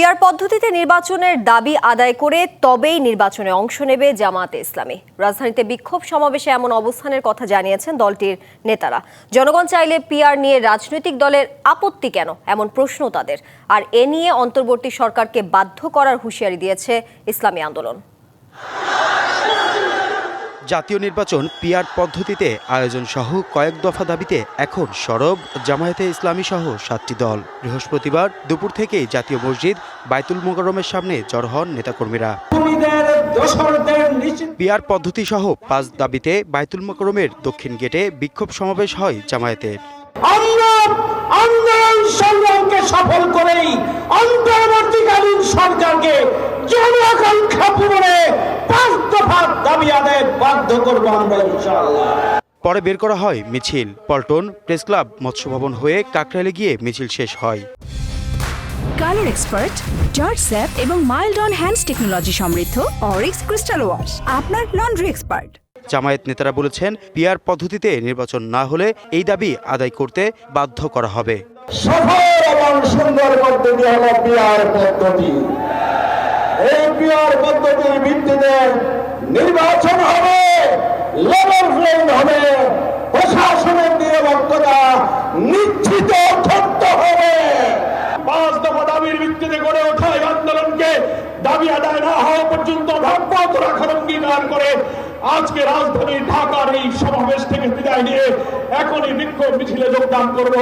PR পদ্ধতিতে নির্বাচনের দাবি আদায় করে তবেই নির্বাচনে অংশ নেবে জামাতে ইসলামী। রাজধানীতে বিক্ষোভ সমাবেশে এমন অবস্থানের কথা জানিয়েছেন দলটির নেতারা। জনগণ চাইলে পিআর নিয়ে রাজনৈতিক দলের আপত্তি কেন? এমন প্রশ্ন তাদের। আর এ নিয়ে অন্তর্বর্তী সরকারকে বাধ্য করার হুঁশিয়ারি দিয়েছে ইসলামী আন্দোলন। জাতীয় নির্বাচন পিআর পদ্ধতিতে আয়োজন সহ কয়েক দফা দাবিতে এখন সরব জামায়াতে ইসলামী সহ সাতটি দল। বৃহস্পতিবার দুপুর থেকেই জাতীয় মসজিদ বাইতুল মোকাররমের সামনে জড় হন নেতাকর্মীরা। পিআর পদ্ধতি সহ পাঁচ দাবিতে বাইতুল মোকাররমের দক্ষিণ গেটে বিক্ষোভ সমাবেশ হয় জামায়াতের সফল করেই অন্তর্বর্তীকালীন সরকারকে জনআকাঙ্ক্ষা পূরণে দাবি আদায় বাধ্য করব আমরা ইনশাআল্লাহ। পরে বের করা হয় মিছিল। পল্টন প্রেস ক্লাব মৎস্য ভবন হয়ে কাকরাইলে গিয়ে মিছিল শেষ হয়। কালার এক্সপার্ট জর্জ স্যাপ এবং মাইল্ড অন হ্যান্ডস টেকনোলজি সমৃদ্ধ অরিক্স ক্রিস্টাল ওয়াশ আপনার লন্ড্রি এক্সপার্ট। জামায়াত নেতারা বলেছেন পিআর পদ্ধতিতে নির্বাচন না হলে এই দাবি আদায় করতে বাধ্য করা হবে। সফল এবং সুন্দর পদ্ধতি হলো পদ্ধতি। এই পদ্ধতির ভিত্তিতে নির্বাচন হবে লেভেল প্লেইং হবে, প্রশাসনের নিরপেক্ষতা নিশ্চিত করতে হবে। পাঁচ দফা দাবির ভিত্তিতে গড়ে ওঠা এই আন্দোলনকে দাবি আদায় না হওয়া পর্যন্ত অব্যাহত রাখার অঙ্গীকার করে আজকে রাজধানী ঢাকার এই সমাবেশ থেকে বিদায় নিয়ে এখনই বিক্ষোভ মিছিলে যোগদান করব।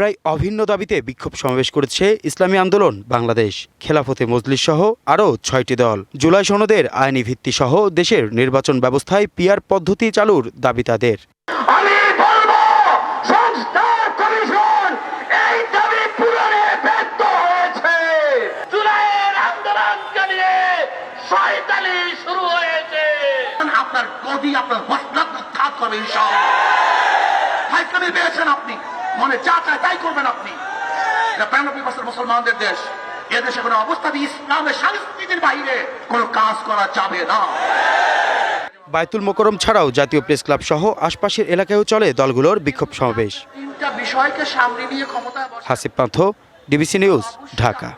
প্রায় অভিন্ন দাবিতে বিক্ষোভ সমাবেশ করেছে ইসলামী আন্দোলন বাংলাদেশ। খেলাফতে মজলিস সহ আরও ছয়টি দল। জুলাই সনদের আইনি ভিত্তি সহ দেশের নির্বাচন ব্যবস্থায় পিআর পদ্ধতি চালুর দাবি তাদের। আমি বলব সংস্কার কমিশন এই দাবি পূরণে ব্যর্থ হয়েছে। জুলাইয়ের আন্দোলনকে নিয়ে শয়তানি শুরু হয়েছে। আপনার গদি আপনার মসলাত উত্থাপ করবে ইনশাআল্লাহ হাইকামে পেয়েছেন আপনি। মনে যা চায় তাই করবেন আপনি। প্যানপি বছর মুসলমানদের দেশ। এদেশে কোনো অবস্থাতে ইসলামের সংস্কৃতির বাইরে কোনো কাজ করা যাবে না। বায়তুল মোকরম ছাড়াও জাতীয় প্রেস ক্লাব সহ আশপাশের এলাকায়ও চলে দলগুলোর বিক্ষোভ সমাবেশ। তিনটা বিষয়কে সামনে নিয়ে ক্ষমতায় হাসিব পান্থ ডিবিসি নিউজ ঢাকা।